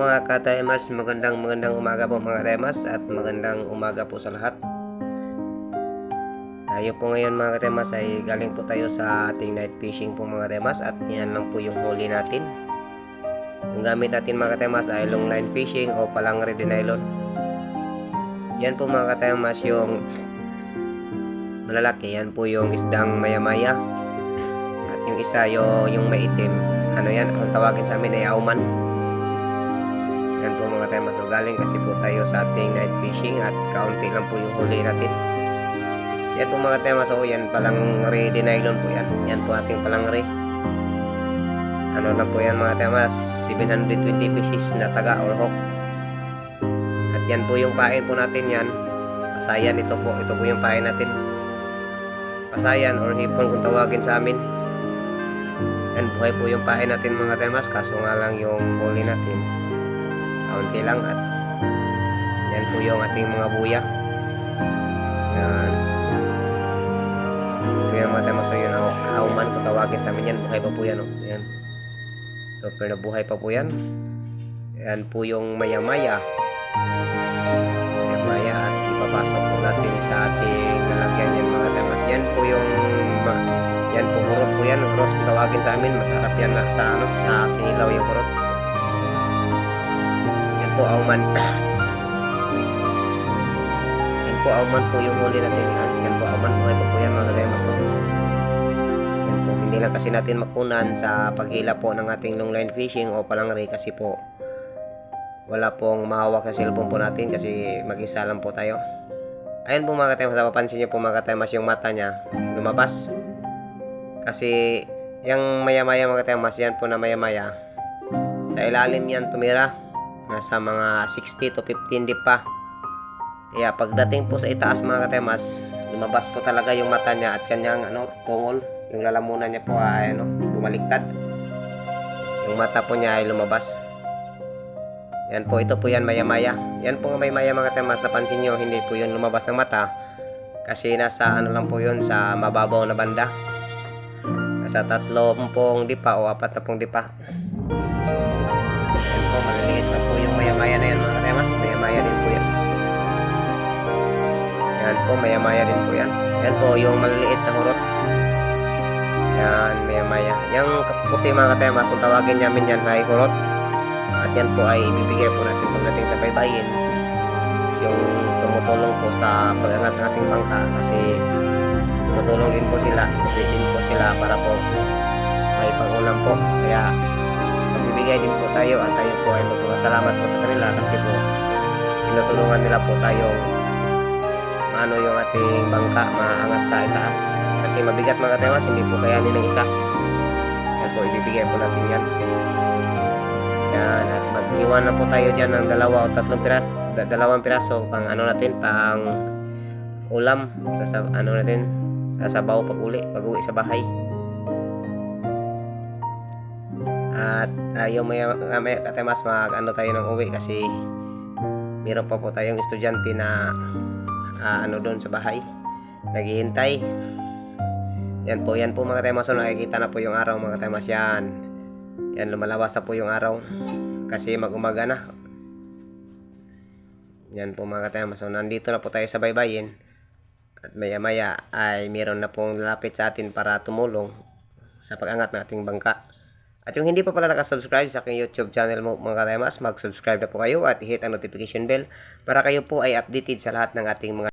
Katemas, magandang magandang umaga po mga Katemas at magandang umaga po sa lahat. Tayo po ngayon mga Katemas ay galing po tayo sa ating night fishing po mga Katemas at yan lang po yung huli natin. Ang gamit natin mga Katemas ay long line fishing o palang ready nylon. Yan po mga Katemas yung malalaki, yan po yung isdang maya-maya. At yung isa yung, yung maitim, ano yan, ang tawagin sa amin ay auman. Yan po mga tayo so galing kasi po tayo sa ating night fishing at kaunti lang po yung huli natin. Yan po mga tayo so yan palang ready nylon po yan. Yan po ating palang re. Ano na po yan mga tayo 720 pieces na taga or hook. At yan po yung pain po natin yan. Pasayan ito po. Ito po yung pain natin. Pasayan or hipon kung tawagin sa amin. Yan buhay po yung pain natin mga tayo kaso nga lang yung huli natin kaunti lang at yan po yung ating mga buya. Yan. Ito yung mga tema so yun ang hauman kung tawagin sa amin yan. Buhay pa po yan oh. yan. Super na buhay pa po yan. Yan po yung maya maya maya maya at ipapasok po natin sa ating lalagyan yan mga temas yan po yung yan po urot po yan. Urot kung tawagin sa amin. Masarap yan sa ano sa kinilaw yung po auman. Yan po auman po yung huli natin. Yan, po auman buhay pa po yan mga so, yan po hindi lang kasi natin makunan sa paghila po ng ating long line fishing o palangre kasi po wala pong mahawak sa cellphone po natin kasi mag-isa lang po tayo. Ayun po mga katemas napapansin nyo po mga katemas yung mata niya lumabas. Kasi yung maya maya mga katemas yan po na maya maya sa ilalim yan tumira nasa mga 60 to 15 deep pa kaya pagdating po sa itaas mga katemas lumabas po talaga yung mata niya at kanyang ano tungol yung lalamunan niya po ay ano bumaliktad yung mata po niya ay lumabas yan po, ito po yan maya-maya. Yan po nga may maya mga temas. Napansin nyo, hindi po yun lumabas ng mata. Kasi nasa ano lang po yun, sa mababaw na banda. Nasa tatlo pong dipa o apat na pong dipa. Maya-maya na yan mga temas. Maya-maya din po yan. Yan po, maya-maya din po yan. Yan po, yung maliliit na hurot. Yan, maya-maya. Yung puti mga temas, kung tawagin namin yan ay hurot. At yan po ay ibibigay po natin pagdating sa baybayin. Yung tumutulong po sa pag-angat ng ating bangka kasi tumutulong din po sila. din po sila para po may pangulam po. Kaya magbibigay din po tayo at tayo po ay magpapasalamat po sa kanila kasi po tinutulungan nila po tayong maano yung ating bangka maangat sa itaas. Kasi mabigat mga temas, hindi po kayanin ng isa. Yan po, ibibigay po natin yan. Yan, at mag-iwan na po tayo dyan ng dalawa o tatlong piraso, da- dalawang piraso pang ano natin, pang ulam, sa, sa- ano natin, sasabaw pag uli, pag uwi sa bahay. At ayaw may, may katemas mag ano tayo ng uwi kasi meron pa po tayong estudyante na ah, ano doon sa bahay naghihintay yan po yan po mga temas so nakikita na po yung araw mga temas yan yan, lumalabas na po yung araw. Kasi mag-umaga na. Yan po mga katayama. So, nandito na po tayo sa baybayin. At maya-maya ay meron na pong lalapit sa atin para tumulong sa pag-angat ng ating bangka. At yung hindi pa pala nakasubscribe sa aking YouTube channel mo mga katayamas, mag-subscribe na po kayo at hit ang notification bell para kayo po ay updated sa lahat ng ating mga